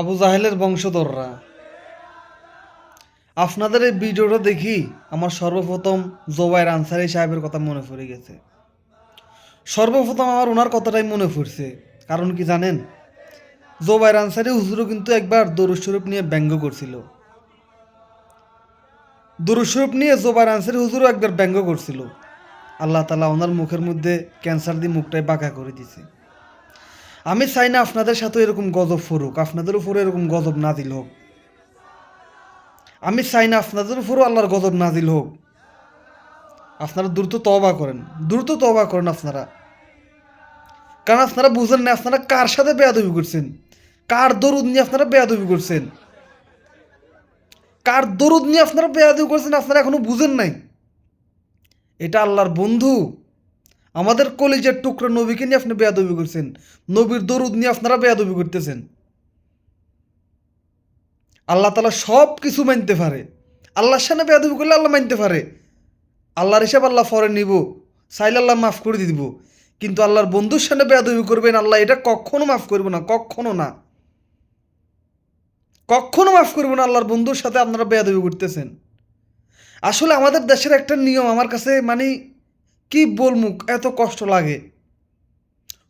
আবু জাহেলের বংশধররা। আপনাদের এই ভিডিওটা দেখি আমার সর্বপ্রথম জোবাইর আনসারি সাহেবের কথা মনে পড়ে গেছে। সর্বপ্রথম আমার ওনার কথাটাই মনে পড়ছে, কারণ কি জানেন? জোবাইর আনসারি হুজুরও কিন্তু একবার দরুস্বরূপ নিয়ে ব্যঙ্গ করছিল। দরুস্বরূপ নিয়ে জোবাইর আনসারি হুজুরও একবার ব্যঙ্গ করছিল। আল্লাহ তালা ওনার মুখের মধ্যে ক্যান্সার দিয়ে মুখটাই বাঁকা করে দিছে। আমি চাই না আপনাদের সাথে এরকম গজব ফুরুক, আপনাদের উপরে এরকম গজব নাজিল হোক। আমি চাই না আপনাদের উপরও আল্লাহর গজব নাজিল হোক। আপনারা দ্রুত তবা করেন, দ্রুত তবা করেন আপনারা। কারণ আপনারা বুঝেন না আপনারা কার সাথে বেয়াদবি করছেন, কার দরুদ নিয়ে আপনারা বেয়াদবি করছেন। কার দরুদ নিয়ে আপনারা বেয়াদবি করছেন আপনারা এখনও বুঝেন নাই। এটা আল্লাহর বন্ধু। আমাদের কলেজের টুকরা নবীকে নিয়ে আপনি বেয়াদবি করছেন। নবীর দরুদ নিয়ে আপনারা বেয়াদবি করতেছেন। আল্লাহ তালা সব কিছু মানতে পারে। আল্লাহর সামনে বেয়াদবি করলে আল্লাহ মানতে পারে। আল্লাহর হিসাব আল্লাহ ফরে নিব, চাইলে আল্লাহ মাফ করে দিব। কিন্তু আল্লাহর বন্ধুর সামনে বেয়াদবি করবেন আল্লাহ এটা কখনো মাফ করব না, কখনো না। কখনো মাফ করব না আল্লাহর বন্ধুর সাথে আপনারা বেয়াদবি করতেছেন। আসলে আমাদের দেশের একটা নিয়ম, আমার কাছে মানে কি বলমুখ এত কষ্ট লাগে।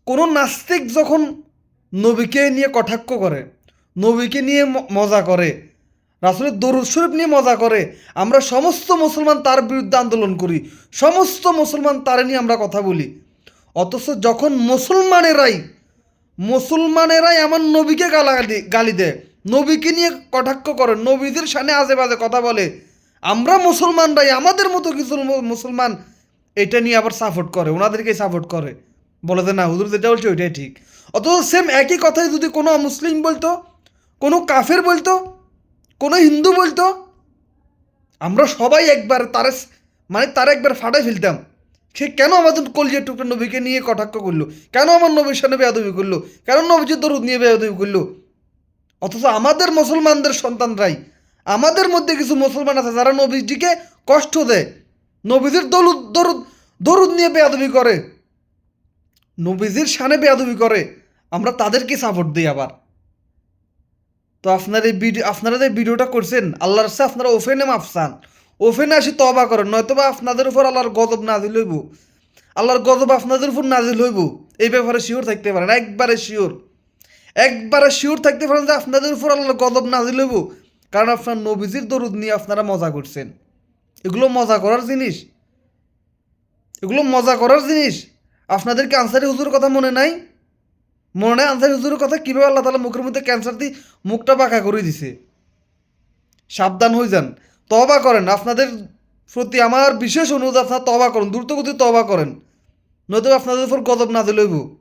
কোনো নাস্তিক যখন নবীকে নিয়ে কটাক্ষ করে, নবীকে নিয়ে মজা করে, রাসুলের দরুদ শরীফ নিয়ে মজা করে, আমরা সমস্ত মুসলমান তার বিরুদ্ধে আন্দোলন করি, সমস্ত মুসলমান তার নিয়ে আমরা কথা বলি। অথচ যখন মুসলমানেরাই মুসলমানেরাই আমার নবীকে গালাগালি, গালি দেয়, নবীকে নিয়ে কটাক্ষ করে, নবীদের সামনে আজে বাজে কথা বলে আমরা মুসলমানরাই, আমাদের মতো কিছু মুসলমান এটা নিয়ে আবার সাপোর্ট করে ওনাদেরকে সাপোর্ট করে। বলে যে, না, হুজুর, যেটা বলছে, ওইটাই ঠিক। অথচ সেম একই কথাই যদি কোনো মুসলিম বলতো, কোনো কাফের বলতো, কোনো হিন্দু বলতো, আমরা সবাই একবার তারে মানে তার একবার ফাটাই ফেলতাম। সে কেন আমাদের কলজের টুকরা নবীকে নিয়ে কটাক্ষ করল? কেন আমার নবীর সামনে বেয়াদবি করল? কেন নবীজির দরুদ নিয়ে বেয়াদবি করল? অথচ আমাদের মুসলমানদের সন্তানরাই আমাদের মধ্যে কিছু মুসলমান আছে যারা নবীজিকে কষ্ট দেয়। নবীজির দরুদ দরুদ দরুদ নিয়ে বেয়াদবি করে। নবীজির সানে বেয়াদবি করে। আমরা তাদেরকে সাপোর্ট দিই আবার। তো আপনার এই ভিডিও আপনারা যে ভিডিওটা করছেন, আল্লাহর সাথে আপনারা ওফেনে মাফসান ওফেনে আসি তবা করেন নয়তো বা আপনাদের উপর আল্লাহর গজব নাজিল হইব। আল্লাহর গজব আপনাদের উপর নাজিল হইব। এই ব্যাপারে শিওর থাকতে পারেন, একবারে শিওর একবারে শিওর থাকতে পারেন যে আপনাদের উপর আল্লাহর গজব নাজিল হইব। কারণ আপনার নবীজির দরুদ নিয়ে আপনারা মজা করছেন। এগুলো মজা করার জিনিস। এগুলো মজা করার জিনিস। আপনাদেরকে আনসারি হুজুর কথা মনে নাই? মনে নাই আনসারি হুজুরের কথা? কীভাবে আল্লাহ তালা মুখের মধ্যে ক্যান্সার দিয়ে মুখটা বাঁকা করে দিছে? সাবধান হয়ে যান। তবা করেন। আপনাদের প্রতি আমার বিশেষ অনুরোধ, আপনারা তবা করেন। দ্রুতগতি তবা করেন। নয়তো আপনাদের উপর গজব না দিলেইব